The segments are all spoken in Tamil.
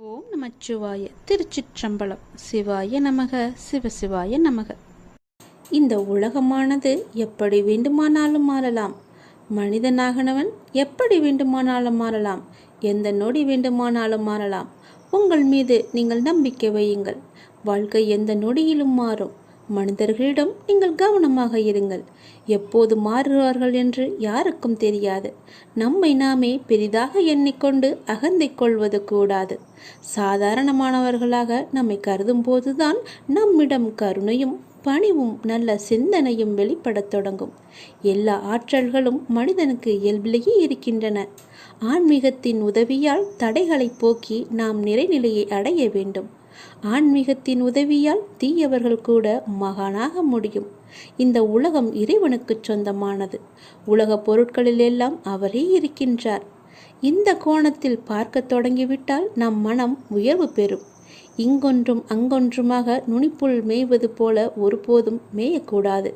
ஓம் நமச்சிவாய திருச்சிற்றம்பலம். சிவாய நமக. சிவசிவாய நமக. இந்த உலகமானது எப்படி வேண்டுமானாலும் மாறலாம். மனிதனாகனவன் எப்படி வேண்டுமானாலும் மாறலாம். எந்த நொடி வேண்டுமானாலும் மாறலாம். உங்கள் மீது நீங்கள் நம்பிக்கை வையுங்கள். வாழ்க்கை எந்த நொடியிலும் மாறும். மனிதர்களிடம் நீங்கள் கவனமாக இருங்கள். எப்போது மாறுவார்கள் என்று யாருக்கும் தெரியாது. நம்மை நாமே பெரிதாக எண்ணிக்கொண்டு அகந்தை கொள்வது கூடாது. சாதாரணமானவர்களாக நம்மை கருதும் போதுதான் நம்மிடம் கருணையும் பணிவும் நல்ல சிந்தனையும் வெளிப்படத் தொடங்கும். எல்லா ஆற்றல்களும் மனிதனுக்கு இயல்பிலேயே இருக்கின்றன. ஆன்மீகத்தின் உதவியால் தடைகளை போக்கி நாம் நிறைநிலையை அடைய வேண்டும். ஆன்மீகத்தின் உதவியால் தீயவர்கள் கூட மகானாக முடியும். இந்த உலகம் இறைவனுக்கு சொந்தமானது. உலக பொருட்களில் எல்லாம் அவரே இருக்கின்றார். இந்த கோணத்தில் பார்க்க தொடங்கிவிட்டால் நம் மனம் உயர்வு பெறும். இங்கொன்றும் அங்கொன்றுமாக நுனிப்புள் மேய்வது போல ஒருபோதும் மேயக்கூடாது.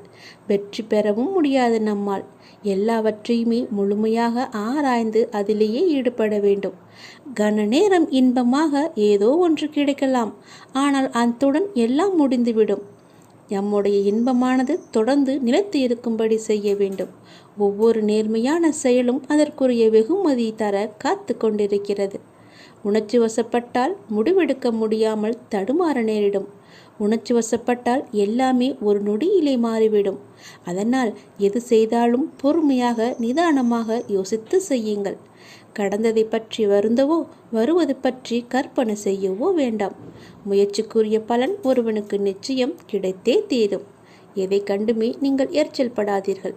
வெற்றி பெறவும் முடியாது நம்மால். எல்லாவற்றையுமே முழுமையாக ஆராய்ந்து அதிலேயே ஈடுபட வேண்டும். கன நேரம் இன்பமாக ஏதோ ஒன்று கிடைக்கலாம். ஆனால் அத்துடன் எல்லாம் முடிந்துவிடும். நம்முடைய இன்பமானது தொடர்ந்து நிலைத்து இருக்கும்படி செய்ய வேண்டும். ஒவ்வொரு நேர்மையான செயலும் அதற்குரிய வெகுமதி தர காத்து கொண்டிருக்கிறது. உணர்ச்சி வசப்பட்டால் முடிவெடுக்க முடியாமல் தடுமாற நேரிடும். உணர்ச்சி வசப்பட்டால் எல்லாமே ஒரு நொடியிலே மாறிவிடும். அதனால் எது செய்தாலும் பொறுமையாக நிதானமாக யோசித்து செய்யுங்கள். கடந்ததை பற்றி வருந்தவோ வருவது பற்றி கற்பனை செய்யவோ வேண்டாம். முயற்சிக்குரிய பலன் ஒருவனுக்கு நிச்சயம் கிடைத்தே தீரும். எதை கண்டுமே நீங்கள் எரிச்சல் படாதீர்கள்.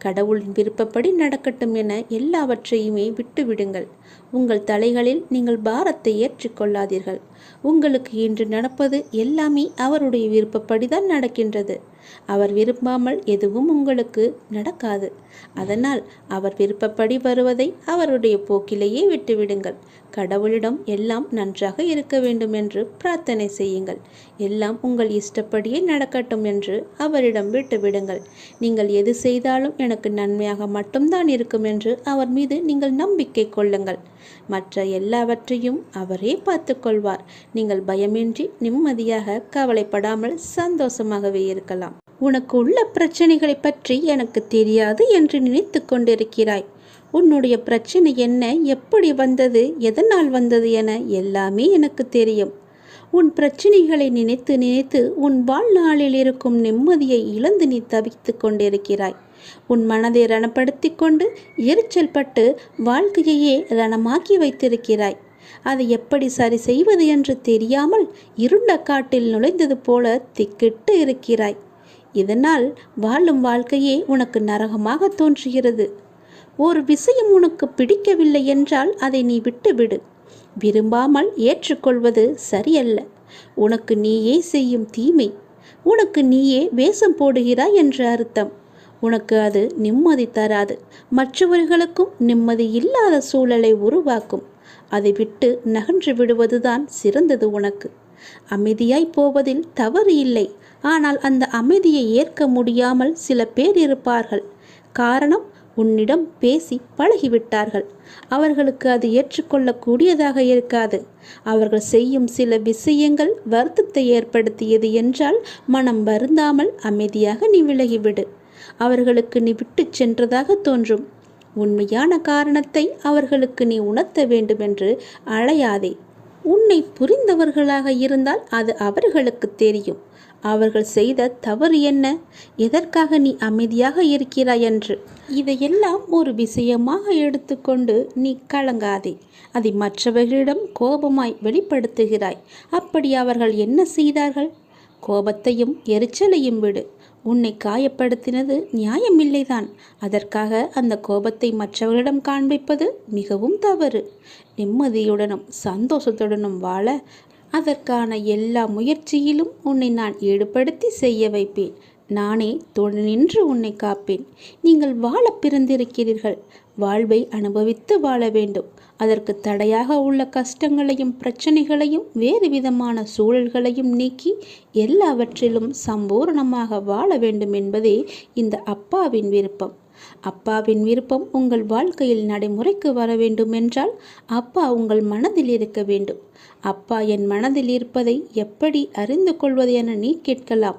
கடவுளின் விருப்பப்படி நடக்கட்டும் என எல்லாவற்றையுமே விட்டுவிடுங்கள். உங்கள் தலைகளில் நீங்கள் பாரத்தை ஏற்றுக்கொள்ளாதீர்கள். உங்களுக்கு இன்று நடப்பது எல்லாமே அவருடைய விருப்பப்படிதான் நடக்கின்றது. அவர் விரும்பாமல் எதுவும் உங்களுக்கு நடக்காது. அதனால் அவர் விருப்பப்படி வருவதை அவருடைய போக்கிலேயே விட்டுவிடுங்கள். கடவுளிடம் எல்லாம் நன்றாக இருக்க வேண்டும் என்று பிரார்த்தனை செய்யுங்கள். எல்லாம் உங்கள் இஷ்டப்படியே நடக்கட்டும் என்று அவரிடம் விட்டுவிடுங்கள். நீங்கள் எது செய்தாலும் எனக்கு நன்மையாக மட்டும்தான் இருக்கும் என்று அவர் மீது நீங்கள் நம்பிக்கை கொள்ளுங்கள். மற்ற எல்லாவற்றையும் அவரே பார்த்து கொள்வார் நீங்கள் பயமின்றி நிம்மதியாக கவலைப்படாமல் சந்தோஷமாகவே இருக்கலாம். உனக்கு உள்ள பிரச்சனைகளை பற்றி எனக்கு தெரியாது என்று நினைத்து கொண்டிருக்கிறாய். உன்னுடைய பிரச்சனை என்ன எப்படி வந்தது எதனால் வந்தது என எல்லாமே எனக்கு தெரியும். உன் பிரச்சனைகளை நினைத்து நினைத்து உன் வாழ்நாளில் இருக்கும் நிம்மதியை இழந்து நீ தவித்து கொண்டிருக்கிறாய். உன் மனதை ரணப்படுத்தி கொண்டு எரிச்சல் பட்டு வாழ்க்கையையே ரணமாக்கி வைத்திருக்கிறாய். அதை எப்படி சரி செய்வது என்று தெரியாமல் இருண்ட காட்டில் நுழைந்தது போல திக்கிட்டு இருக்கிறாய். இதனால் வாழும் வாழ்க்கையே உனக்கு நரகமாக தோன்றுகிறது. ஒரு விஷயம் உனக்கு பிடிக்கவில்லை என்றால் அதை நீ விட்டுவிடு. விரும்பாமல் ஏற்றுக்கொள்வது சரியல்ல. உனக்கு நீயே செய்யும் தீமை. உனக்கு நீயே வேஷம் போடுகிறாய் என்று அர்த்தம். உனக்கு அது நிம்மதி தராது. மற்றவர்களுக்கும் நிம்மதி இல்லாத சூழலை உருவாக்கும். அதை விட்டு நகன்று விடுவதுதான் சிறந்தது உனக்கு. அமைதியாய் போவதில் தவறு இல்லை. ஆனால் அந்த அமைதியை ஏற்க முடியாமல் சில பேர் இருப்பார்கள். காரணம் உன்னிடம் பேசி பழகிவிட்டார்கள். அவர்களுக்கு அது ஏற்றுக்கொள்ளக்கூடியதாக இருக்காது. அவர்கள் செய்யும் சில விஷயங்கள் வருத்தத்தை ஏற்படுத்தியது என்றால் மனம் வருந்தாமல் அமைதியாக நீ விலகிவிடு. அவர்களுக்கு நீ விட்டு சென்றதாக தோன்றும். உண்மையான காரணத்தை அவர்களுக்கு நீ உணர்த்த வேண்டுமென்று அழையாதே. உன்னை புரிந்தவர்களாக இருந்தால் அது அவர்களுக்கு தெரியும். அவர்கள் செய்த தவறு என்ன? எதற்காக நீ அமைதியாக இருக்கிறாய் என்று. இதையெல்லாம் ஒரு விஷயமாக எடுத்துக்கொண்டு நீ கலங்காதே. அதை மற்றவர்களிடம் கோபமாய் வெளிப்படுத்துகிறாய். அப்படி அவர்கள் என்ன செய்தார்கள்? கோபத்தையும் எரிச்சலையும் விடு. உன்னை காயப்படுத்தினது நியாயமில்லைதான். அதற்காக அந்த கோபத்தை மற்றவர்களிடம் காண்பிப்பது மிகவும் தவறு. நிம்மதியுடனும் சந்தோஷத்துடனும் வாழ அதற்கான எல்லா முயற்சியிலும் உன்னை நான் ஈடுபடுத்தி செய்ய வைப்பேன். நானே துணை நின்று உன்னை காப்பேன். நீங்கள் வாழ பிறந்திருக்கிறீர்கள். வாழ்வை அனுபவித்து வாழ வேண்டும். அதற்கு தடையாக உள்ள கஷ்டங்களையும் பிரச்சனைகளையும் வேறு விதமான சூழல்களையும் நீக்கி எல்லாவற்றிலும் சம்பூர்ணமாக வாழ வேண்டும் என்பதே இந்த அப்பாவின் விருப்பம். அப்பாவின் விருப்பம் உங்கள் வாழ்க்கையில் நடைமுறைக்கு வர வேண்டும் என்றால் அப்பா உங்கள் மனதில் இருக்க வேண்டும். அப்பா என் மனதில் இருப்பதை எப்படி அறிந்து கொள்வது என நீ கேட்கலாம்.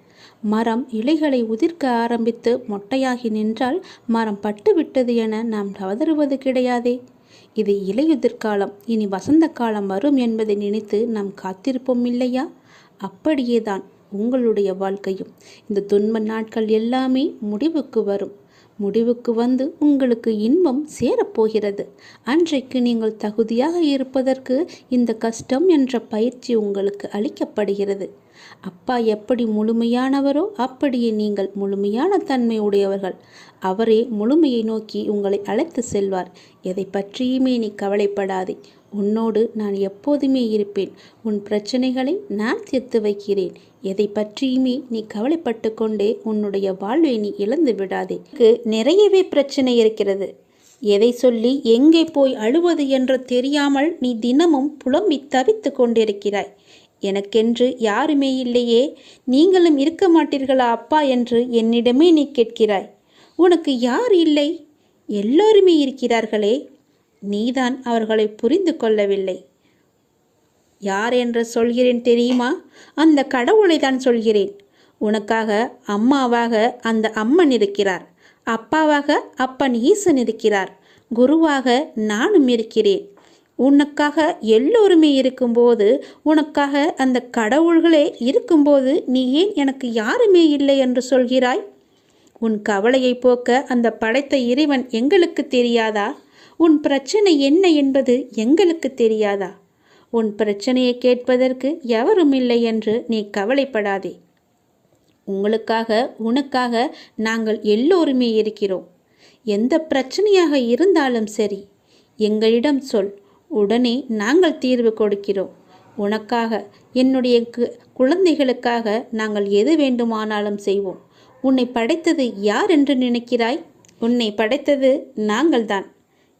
மரம் இலைகளை உதிர்க்க ஆரம்பித்து மொட்டையாகி நின்றால் மரம் பட்டுவிட்டது என நாம் கதறுவது கிடையாதே. இது இலையுதிர்காலம் இனி வசந்த காலம் வரும் என்பதை நினைத்து நாம் காத்திருப்போம் இல்லையா? அப்படியேதான் உங்களுடைய வாழ்க்கையும். இந்த துன்ப நாட்கள் எல்லாமே முடிவுக்கு வரும். முடிவுக்கு வந்து உங்களுக்கு இன்பம் சேரப்போகிறது. அன்றைக்கு நீங்கள் தகுதியாக இருப்பதற்கு இந்த கஷ்டம் என்ற பயிற்சி உங்களுக்கு அளிக்கப்படுகிறது. அப்பா எப்படி முழுமையானவரோ அப்படியே நீங்கள் முழுமையான தன்மை உடையவர்கள் அவரே முழுமையை நோக்கி உங்களை அழைத்து செல்வார். எதை பற்றியுமே நீ கவலைப்படாதே. உன்னோடு நான் எப்போதுமே இருப்பேன். உன் பிரச்சனைகளை நான் தீர்த்து வைக்கிறேன். எதை பற்றியுமே நீ கவலைப்பட்டு கொண்டே உன்னுடைய வாழ்வை நீ இழந்து விடாதே. நிறையவே பிரச்சனை இருக்கிறது. எதை சொல்லி எங்கே போய் அழுவது என்று தெரியாமல் நீ தினமும் புலம்பி தவித்து கொண்டிருக்கிறாய். எனக்கென்று யாருமே இல்லையே. நீங்களும் இருக்க மாட்டீர்களா அப்பா என்று என்னிடமே நீ கேட்கிறாய். உனக்கு யார் இல்லை? எல்லோருமே இருக்கிறார்களே. நீதான் அவர்களை புரிந்து கொள்ளவில்லை. யார் என்று சொல்கிறேன் தெரியுமா? அந்த கடவுளை தான் சொல்கிறேன். உனக்காக அம்மாவாக அந்த அம்மன் இருக்கிறார். அப்பாவாக அப்பன் ஈசன் இருக்கிறார். குருவாக நானும் இருக்கிறேன். உனக்காக எல்லோருமே இருக்கும்போது உனக்காக அந்த கடவுள்களே இருக்கும்போது நீ ஏன் எனக்கு யாருமே இல்லை என்று சொல்கிறாய்? உன் கவலையை போக்க அந்த படைத்த இறைவன் எங்களுக்கு தெரியாதா? உன் பிரச்சனை என்ன என்பது எங்களுக்கு தெரியாதா? உன் பிரச்சனையை கேட்பதற்கு எவரும் இல்லை என்று நீ கவலைப்படாதே. உங்களுக்காக உனக்காக நாங்கள் எல்லோருமே இருக்கிறோம். எந்த பிரச்சனையாக இருந்தாலும் சரி எங்களிடம் சொல். உடனே நாங்கள் தீர்வு கொடுக்கிறோம். உனக்காக என்னுடைய குழந்தைகளுக்காக நாங்கள் எது வேண்டுமானாலும் செய்வோம். உன்னை படைத்தது யார் என்று நினைக்கிறாய்? உன்னை படைத்தது நாங்கள்தான்.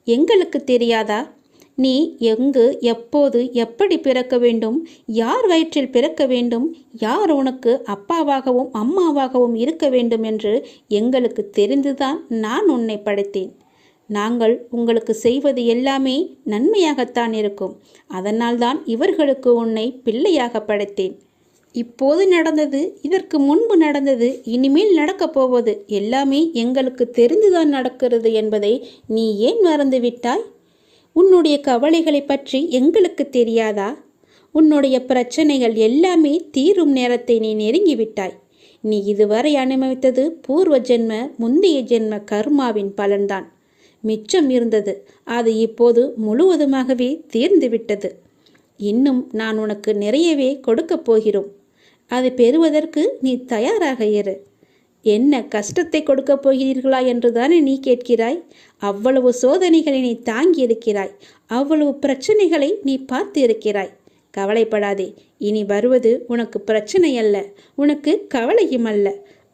எங்களுக்கு தெரியாதா? நீ எங்கு எப்போது எப்படி பிறக்க வேண்டும்? யார் வயிற்றில் பிறக்க வேண்டும்? யார் உனக்கு அப்பாவாகவும் அம்மாவாகவும் இருக்க வேண்டும் என்று எங்களுக்கு தெரிந்துதான் நான் உன்னை படைத்தேன். நாங்கள் உங்களுக்கு செய்வது எல்லாமே நன்மையாகத்தான் இருக்கும். அதனால்தான் இவர்களுக்கு உன்னை பிள்ளையாக படைத்தேன். இப்போது நடந்தது இதற்கு முன்பு நடந்தது இனிமேல் நடக்கப் போவது எல்லாமே எங்களுக்கு தெரிந்துதான் நடக்கிறது என்பதை நீ ஏன் மறந்துவிட்டாய்? உன்னுடைய கவலைகளை பற்றி எங்களுக்கு தெரியாதா? உன்னுடைய பிரச்சனைகள் எல்லாமே தீரும் நேரத்தை நீ நெருங்கிவிட்டாய். நீ இதுவரை அனுபவித்தது பூர்வ ஜென்ம முந்தைய ஜென்ம கர்மாவின் பலன்தான். மிச்சம் இருந்தது அது இப்போது முழுவதுமாகவே தீர்ந்துவிட்டது. இன்னும் நான் உனக்கு நிறையவே கொடுக்கப் போகிறோம். அதை பெறுவதற்கு நீ தயாராக இரு. என்ன கஷ்டத்தை கொடுக்கப் போகிறீர்களா என்றுதானே நீ கேட்கிறாய்? அவ்வளவு சோதனைகளை நீ தாங்கி இருக்கிறாய் அவ்வளவு பிரச்சனைகளை நீ பார்த்து இருக்கிறாய் கவலைப்படாதே. இனி வருவது உனக்கு பிரச்சனை அல்ல உனக்கு கவலையும் அல்ல.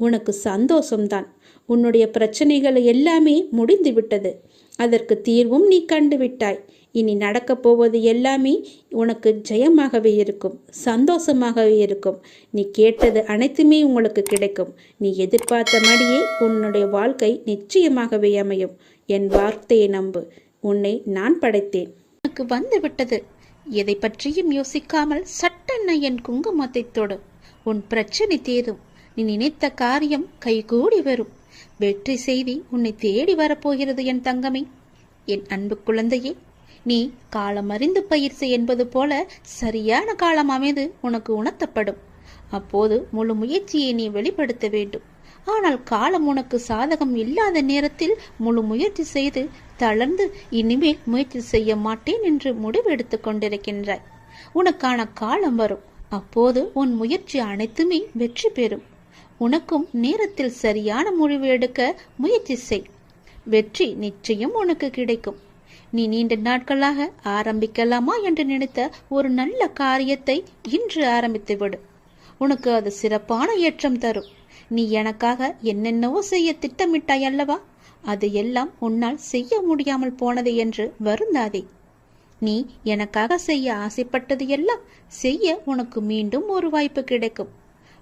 உனக்கு சந்தோஷம்தான். உன்னுடைய பிரச்சனைகள் எல்லாமே முடிந்து விட்டது அதற்கு தீர்வும் நீ கண்டுவிட்டாய். இனி நடக்கப் போவது எல்லாமே உனக்கு ஜெயமாகவே இருக்கும் சந்தோஷமாகவே இருக்கும். நீ கேட்டது அனைத்துமே உங்களுக்கு கிடைக்கும். நீ எதிர்பார்த்த மடியே உன்னுடைய வாழ்க்கை நிச்சயமாகவே அமையும். என் வார்த்தையை நம்பு. உன்னை நான் படைத்தேன். உனக்கு வந்துவிட்டது. எதை பற்றியும் யோசிக்காமல் சட்டென்ன என் குங்குமத்தை தொடு. உன் பிரச்சனை தீரும். நீ நினைத்த காரியம் கைகூடி வரும். வெற்றி செய்தி உன்னை தேடி வரப்போகிறது என் தங்கமே. என் அன்பு குழந்தையே நீ காலம் அறிந்து பயிற்சி என்பது போல சரியான காலம் அமைந்து உனக்கு உணர்த்தப்படும். அப்போது முழு முயற்சியை நீ வெளிப்படுத்த வேண்டும். ஆனால் காலம் உனக்கு சாதகம் இல்லாத நேரத்தில் முழு முயற்சி செய்து தளர்ந்து இனிமேல் முயற்சி செய்ய மாட்டேன் என்று முடிவெடுத்துக் கொண்டிருக்கின்றாய். உனக்கான காலம் வரும். அப்போது உன் முயற்சி அனைத்துமே வெற்றி பெறும். உனக்கும் நேரத்தில் சரியான முடிவு எடுக்க முயற்சி செய். வெற்றி நிச்சயம் உனக்கு கிடைக்கும். நீ நீண்ட நாட்களாக ஆரம்பிக்கலாமா என்று நினைத்த ஒரு நல்ல காரியத்தை இன்று ஆரம்பித்து விடு. உனக்கு அது சிறப்பான ஏற்றம் தரும். நீ எனக்காக என்னென்னவோ செய்ய திட்டமிட்டாய் அல்லவா? அது எல்லாம் உன்னால் செய்ய முடியாமல் போனது என்று வருந்தாதே. நீ எனக்காக செய்ய ஆசைப்பட்டது எல்லாம் செய்ய உனக்கு மீண்டும் ஒரு வாய்ப்பு கிடைக்கும்.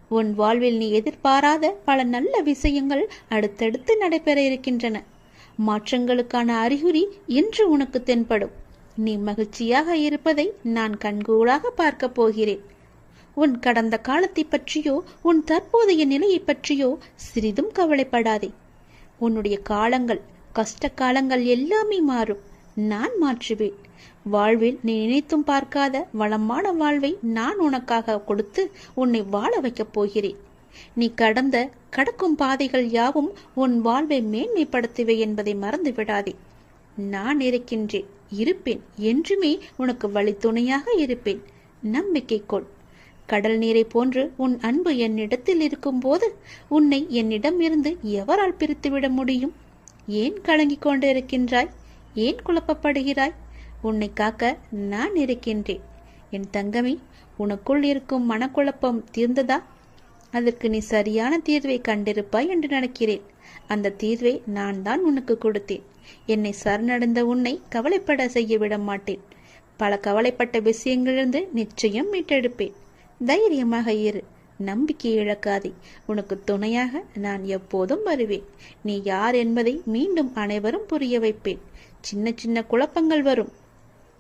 உன் வாழ்வில் நீ எதிர்பாராத பல நல்ல விஷயங்கள் அடுத்தடுத்து நடைபெற இருக்கின்றன. மாற்றங்களுக்கான அறிகுறி இன்று உனக்கு தென்படும். நீ மகிழ்ச்சியாக இருப்பதை நான் கண்கூடாக பார்க்கப் போகிறேன். உன் கடந்த காலத்தை பற்றியோ உன் தற்போதைய நிலையை பற்றியோ சிறிதும் கவலைப்படாதே. உன்னுடைய காலங்கள் கஷ்ட காலங்கள் எல்லாமே மாறும். நான் மாற்றுவேன். வாழ்வில் நீ நினைத்தும் பார்க்காத வளமான வாழ்வை நான் உனக்காக கொடுத்து உன்னை வாழ வைக்கப் போகிறேன். நீ கடந்த கடக்கும் பாதைகள் யாவும் உன் வாழ்வை மேன்மைப்படுத்துவே என்பதை மறந்து விடாதே நான் இருக்கின்றேன் இருப்பேன் என்றுமே உனக்கு வழித்துணையாக இருப்பேன். நம்பிக்கை கொள். கடல் நீரை போன்று உன் அன்பு என்னிடத்தில் இருக்கும்போது உன்னை என்னிடம் இருந்து எவரால் பிரித்துவிட முடியும்? ஏன் கலங்கிக் கொண்டிருக்கின்றாய்? ஏன் குழப்பப்படுகிறாய்? உன்னை காக்க நான் இருக்கின்றேன். என் தங்கமே உனக்குள் இருக்கும் மனக்குழப்பம் தீர்ந்ததா? அதற்கு நீ சரியான தீர்வை கண்டிருப்பாய் என்று நினைக்கிறேன். அந்த தீர்வை நான் தான் உனக்கு கொடுத்தேன். என்னை சரணடைந்த உன்னை கவலைப்பட செய்ய விட மாட்டேன். பல கவலைப்பட்ட விஷயங்களிலிருந்து நிச்சயம் மீட்டெடுப்பேன். தைரியமாக இரு. நம்பிக்கை இழக்காதே. உனக்கு துணையாக நான் எப்போதும் வருவேன். நீ யார் என்பதை மீண்டும் அனைவரும் புரிய வைப்பேன். சின்ன சின்ன குழப்பங்கள் வரும்.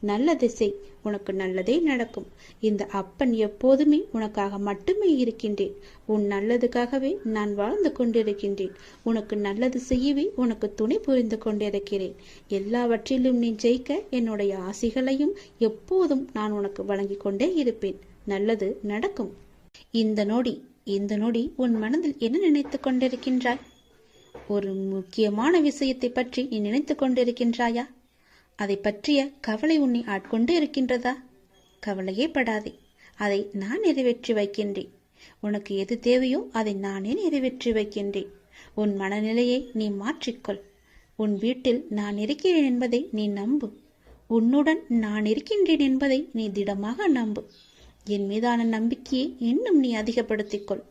நல்ல திசை உனக்கு நல்லதே நடக்கும். இந்த அப்பன் எப்போதுமே உனக்காக மட்டுமே இருக்கின்றேன். உன் நல்லதுக்காகவே நான் வாழ்ந்து கொண்டிருக்கின்றேன். உனக்கு நல்லது செய்யவே உனக்கு துணை புரிந்து கொண்டிருக்கிறேன். எல்லாவற்றிலும் நீ ஜெயிக்க என்னுடைய ஆசைகளையும் எப்போதும் நான் உனக்கு வழங்கிக் கொண்டே இருப்பேன். நல்லது நடக்கும். இந்த நொடி இந்த நொடி உன் மனதில் என்ன நினைத்துக் கொண்டிருக்கின்றாய்? ஒரு முக்கியமான விஷயத்தை பற்றி நீ நினைத்துக் கொண்டிருக்கின்றாயா? அதை பற்றிய கவலை உன்னை ஆட்கொண்டு இருக்கின்றதா? கவலையே படாதே. அதை நான் நிறைவேற்றி வைக்கின்றேன். உனக்கு எது தேவையோ அதை நானே நிறைவேற்றி வைக்கின்றேன். உன் மனநிலையை நீ மாற்றிக்கொள். உன் வீட்டில் நான் இருக்கிறேன் என்பதை நீ நம்பு. உன்னுடன் நான் இருக்கின்றேன் என்பதை நீ திடமாக நம்பு. என் மீதான நம்பிக்கையை இன்னும் நீ அதிகப்படுத்திக்கொள்.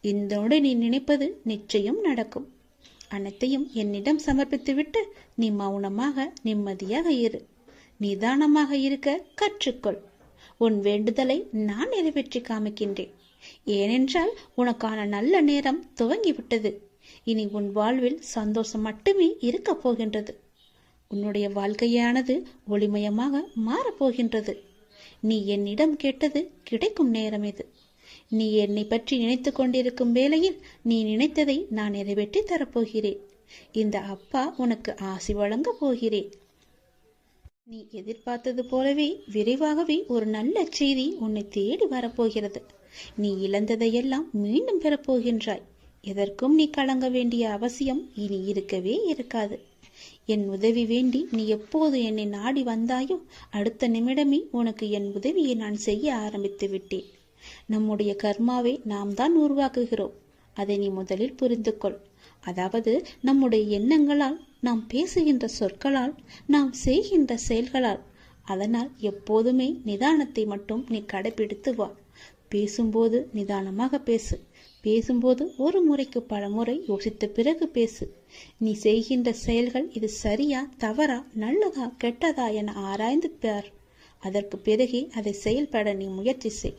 இந்தோடு நீ நினைப்பது நிச்சயம் நடக்கும். அனைத்தையும் என்னிடம் சமர்ப்பித்துவிட்டு நீ மௌனமாக நிம்மதியாக இரு. நிதானமாக இருக்க கற்றுக்கொள். உன் வேண்டுதலை நான் நிறைவேற்றி காமிக்கின்றேன். ஏனென்றால் உனக்கான நல்ல நேரம் துவங்கிவிட்டது. இனி உன் வாழ்வில் சந்தோஷம் மட்டுமே இருக்கப் போகின்றது. உன்னுடைய வாழ்க்கையானது ஒளிமயமாக மாறப்போகின்றது நீ என்னிடம் கேட்டது கிடைக்கும் நேரம் இது. நீ என்னை பற்றி நினைத்து கொண்டிருக்கும் வேளையில் நீ நினைத்ததை நான் நிறைவேற்றி தரப்போகிறேன். இந்த அப்பா உனக்கு ஆசி வழங்க போகிறேன். நீ எதிர்பார்த்தது போலவே விரைவாகவே ஒரு நல்ல செய்தி உன்னை தேடி வரப்போகிறது. நீ இழந்ததையெல்லாம் மீண்டும் பெறப்போகின்றாய். எதற்கும் நீ கலங்க வேண்டிய அவசியம் இனி இருக்கவே இருக்காது. என் உதவி வேண்டி நீ எப்போது என்னை நாடி வந்தாயோ அடுத்த நிமிடமே உனக்கு என் உதவியை நான் செய்ய ஆரம்பித்து விட்டேன். நம்முடைய கர்மாவை நாம் தான் உருவாக்குகிறோம். அதை நீ முதலில் புரிந்து கொள் அதாவது நம்முடைய எண்ணங்களால் நாம் பேசுகின்ற சொற்களால் நாம் செய்கின்ற செயல்களால். அதனால் எப்போதுமே நிதானத்தை மட்டும் நீ கடைபிடித்து வா. பேசும்போது நிதானமாக பேசு. பேசும்போது ஒரு முறைக்கு பல முறை யோசித்த பிறகு பேசு. நீ செய்கின்ற செயல்கள் இது சரியா தவறா நல்லதா கெட்டதா என ஆராய்ந்து பார். அதற்கு பிறகே அதை செயல்பட நீ முயற்சி செய்.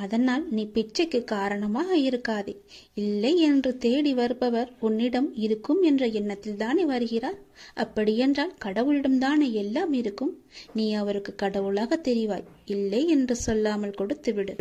அதனால் நீ பிச்சைக்கு காரணமாக இருக்காதே. இல்லை என்று தேடி வருபவர் உன்னிடம் இருக்கும் என்ற எண்ணத்தில் தானே வருகிறார்? அப்படியென்றால் கடவுளிடம்தானே எல்லாம் இருக்கும்? நீ அவருக்கு கடவுளாக தெரிவாய். இல்லை என்று சொல்லாமல் கொடுத்து விடு.